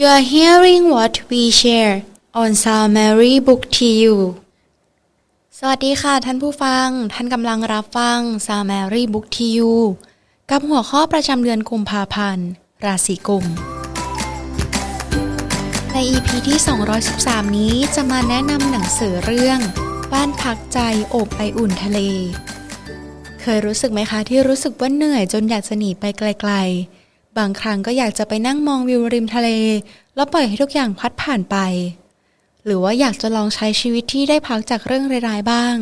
You are hearing what we share on Sound Mary Book TU สวัสดีค่ะท่านผู้ฟัง ท่านกำลังรับฟัง Sound Mary Book TU กับหัวข้อประจำเดือนกุมภาพันธ์ ราศีกุม ใน EP ที่ 213 นี้จะมาแนะนำหนังสือเรื่อง บ้านพักใจโอบไออุ่นทะเล เคยรู้สึกไหมคะที่รู้สึกว่าเหนื่อยจนอยากจะหนีไปไกลๆ บางครั้งก็อยากจะไปนั่งมองวิวริมทะเล แล้วปล่อยให้ทุกอย่างพัดผ่านไป หรือว่าอยากจะลองใช้ชีวิตที่ได้พักจากเรื่องร้ายๆบ้าง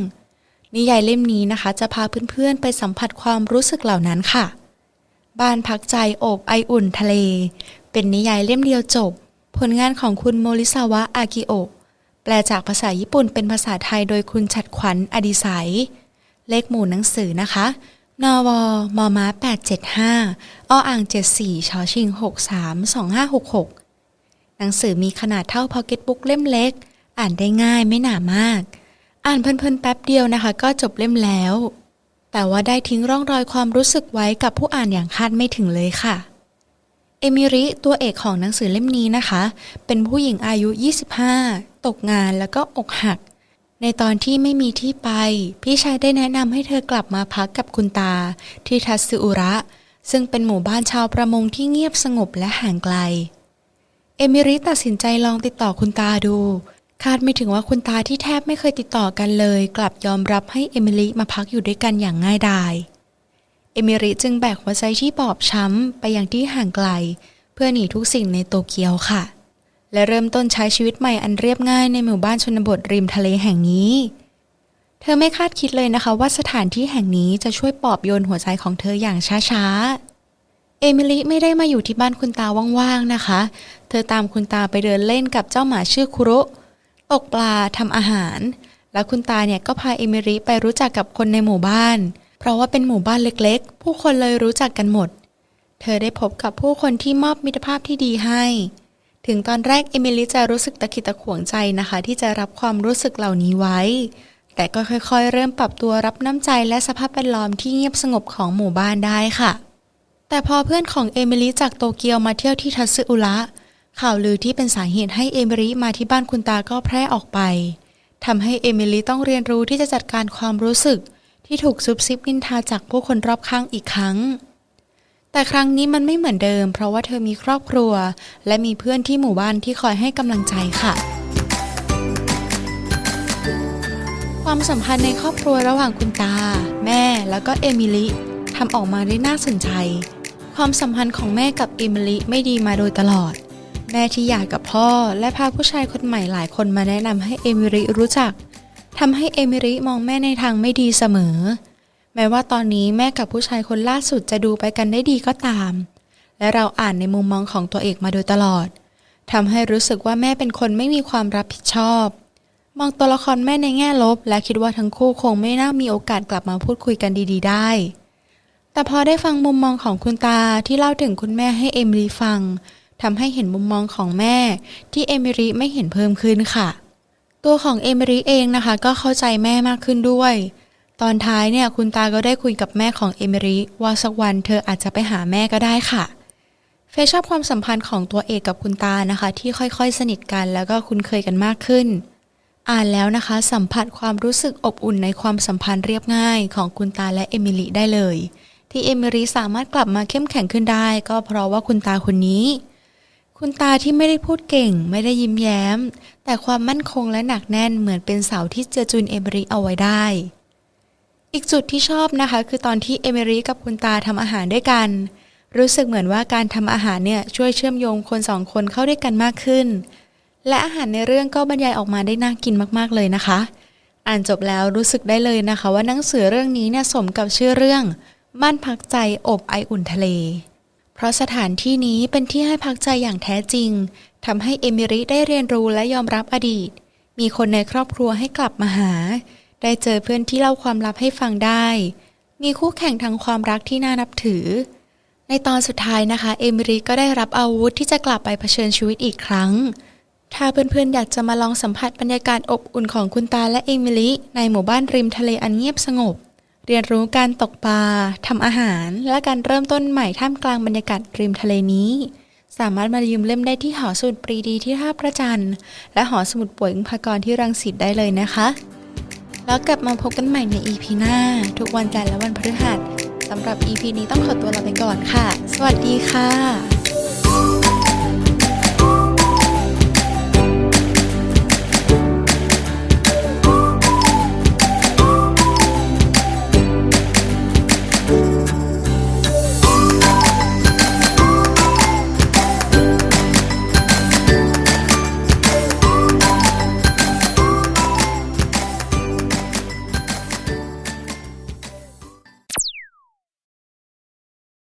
นิยายเล่มนี้นะคะจะพาเพื่อนๆไปสัมผัสความรู้สึกเหล่านั้นค่ะ บ้านพักใจโอบไออุ่นทะเล เป็นนิยายเล่มเดียวจบ ผลงานของคุณโมริซาวะอากิโอะแปลจากภาษาญี่ปุ่นเป็นภาษาไทยโดยคุณฉัดขวัญอดิสัยเลขหมู่หนังสือนะคะ นวมม้า875 ออ่าง 74ชอชิง 63 2566 หนังสือมีขนาดเท่าพ็อกเก็ตบุ๊กเล่มเล็ก อ่านได้ง่ายไม่หนามาก อ่านเพลินๆแป๊บเดียวนะคะ ก็จบเล่มแล้ว แต่ว่าได้ทิ้งร่องรอยความรู้สึกไว้กับผู้อ่านอย่างคาดไม่ถึงเลยค่ะ เอมิริตัวเอกของหนังสือเล่มนี้นะคะ เป็นผู้หญิงอายุ 25 ตกงานแล้วก็อกหัก ในตอนที่ไม่มีที่ไป พี่ชายได้แนะนำให้เธอกลับมาพักกับคุณตา ที่ทัสึอุระ ซึ่งเป็นหมู่บ้านชาวประมงที่เงียบสงบและห่างไกล เอมิริตัดสินใจลองติดต่อคุณตาดู คาดไม่ถึงว่าคุณตาที่แทบไม่เคยติดต่อกันเลย กลับยอมรับให้เอมิริมาพักอยู่ด้วยกันอย่างง่ายดายเอมิริจึงแบกหัวใจที่บอบช้ำไปอยังที่ห่างไกล เพื่อหนีทุกสิ่งในโตเกียวค่ะ และเริ่มต้นใช้ชีวิตใหม่อันเรียบง่ายในหมู่บ้านชนบทริมทะเลแห่งนี้ เธอไม่คาดคิดเลยนะคะว่าสถานที่แห่งนี้จะช่วยปลอบโยนหัวใจของเธออย่างช้าๆ เอมิลิไม่ได้มาอยู่ที่บ้านคุณตาว่างๆนะคะ เธอตามคุณตาไปเดินเล่นกับเจ้าหมาชื่อคุโรตกปลาทำอาหาร แล้วคุณตาเนี่ยก็พาเอมิริไปรู้จักกับคนในหมู่บ้าน เพราะว่าเป็นหมู่บ้านเล็กๆ ผู้คนเลยรู้จักกันหมด เธอได้พบกับผู้คนที่มอบมิตรภาพที่ดีให้ ถึงตอนแรกเอมิลิจะรู้สึกตะขิดตะขวงใจนะคะ ที่จะรับความรู้สึกเหล่านี้ไว้ แต่ก็ค่อยๆ เริ่มปรับตัวรับน้ำใจและสภาพแวดล้อมที่เงียบสงบของหมู่บ้านได้ค่ะ แต่พอเพื่อนของเอมิลิจากโตเกียวมาเที่ยวที่ทัตสึอุระข่าวลือที่เป็นสาเหตุให้เอมิลิมาที่บ้านคุณตาก็แพร่ออกไปทำให้เอมิลิต้องเรียนรู้ที่จะจัดการความรู้สึก ที่ถูกซุบซิบนินทาจากผู้คนรอบข้างอีกครั้ง แต่ครั้งนี้มันไม่เหมือนเดิม เพราะว่าเธอมีครอบครัว และมีเพื่อนที่หมู่บ้านที่คอยให้กำลังใจค่ะ ความสัมพันธ์ในครอบครัวระหว่างคุณตา แม่ แล้วก็เอมิลิทำออกมาได้น่าสนใจ ความสัมพันธ์ของแม่กับเอมิลิไม่ดีมาโดยตลอด แม่ที่หย่ากับพ่อ และพาผู้ชายคนใหม่หลายคนมาแนะนำให้เอมิลิรู้จักทำให้เอมิลิมองแม่ในทางไม่ดีเสมอ แม้ว่าตอนนี้แม่กับผู้ชายคนล่าสุดจะดูไปกันได้ดีก็ตาม และเราอ่านในมุมมองของตัวเอกมาโดยตลอดทำให้รู้สึกว่าแม่เป็นคนไม่มีความรับผิดชอบ มองตัวละครแม่ในแง่ลบ และคิดว่าทั้งคู่คงไม่น่ามีโอกาสกลับมาพูดคุยกันดี ๆ ได้ แต่พอได้ฟังมุมมองของคุณตาที่เล่าถึงคุณแม่ให้เอมิลีฟังทำให้เห็นมุมมองของแม่ ที่เอมิลีไม่เห็นเพิ่มขึ้นค่ะ ตัวของเอมิลีเองนะคะ ก็เข้าใจแม่มากขึ้นด้วย ตอนท้ายเนี่ยคุณตาก็ได้คุยกับแม่ของเอมิลีว่าสักวันเธออาจจะไปหาแม่ก็ได้ค่ะ เฟยชอบความสัมพันธ์ของตัวเอกกับคุณตานะคะ ที่ค่อยๆ สนิทกันแล้วก็คุ้นเคยกันมากขึ้น อ่านแล้วนะคะ สัมผัสความรู้สึกอบอุ่นในความสัมพันธ์เรียบง่ายของคุณตาและเอมิลีได้เลย ที่เอมิลีสามารถกลับมาเข้มแข็งขึ้นได้ ก็เพราะว่าคุณตาคนนี้ คุณตาที่ไม่ได้พูดเก่ง ไม่ได้ยิ้มแย้ม แต่ความมั่นคงและหนักแน่นเหมือนเป็นเสาที่เจือจุนเอมิลีเอาไว้ได้ อีกจุดที่ชอบนะคะ คือตอนที่เอมิลีกับคุณตาทำอาหารด้วยกัน รู้สึกเหมือนว่าการทำอาหารเนี่ยช่วยเชื่อมโยงคนสองคนเข้าด้วยกันมากขึ้น และอาหารในเรื่องก็บรรยายออกมาได้น่ากินมากๆเลยนะคะ อ่านจบแล้วรู้สึกได้เลยนะคะ ว่าหนังสือเรื่องนี้เนี่ยสมกับชื่อเรื่องบ้านพักใจอบไออุ่นทะเล เพราะสถานที่นี้เป็นที่ให้พักใจอย่างแท้จริงทำให้เอมิริได้เรียนรู้และยอมรับอดีต มีคนในครอบครัวให้กลับมาหา ได้เจอเพื่อนที่เล่าความลับให้ฟังได้ มีคู่แข่งทางความรักที่น่านับถือ ในตอนสุดท้ายนะคะ เอมิริก็ได้รับอาวุธที่จะกลับไปเผชิญชีวิตอีกครั้ง ถ้าเพื่อนๆอยากจะมาลองสัมผัสบรรยากาศอบอุ่นของคุณตาและเอมิลิในหมู่บ้านริมทะเลอันเงียบสงบ เรียนรู้การตกปลาทำอาหาร และการเริ่มต้นใหม่ท่ามกลางบรรยากาศริมทะเลนี้สามารถมายืมเล่มได้ที่หอสมุดปรีดีที่ท่าประจันทร์ และหอสมุดป่วยอึ้งพากรที่รังสิตได้เลยนะคะ แล้วกลับมาพบกันใหม่ใน EP หน้า ทุกวันจันทร์และวันพฤหัสสำหรับ EP นี้ต้องขอตัวลาไปก่อนค่ะ สวัสดีค่ะ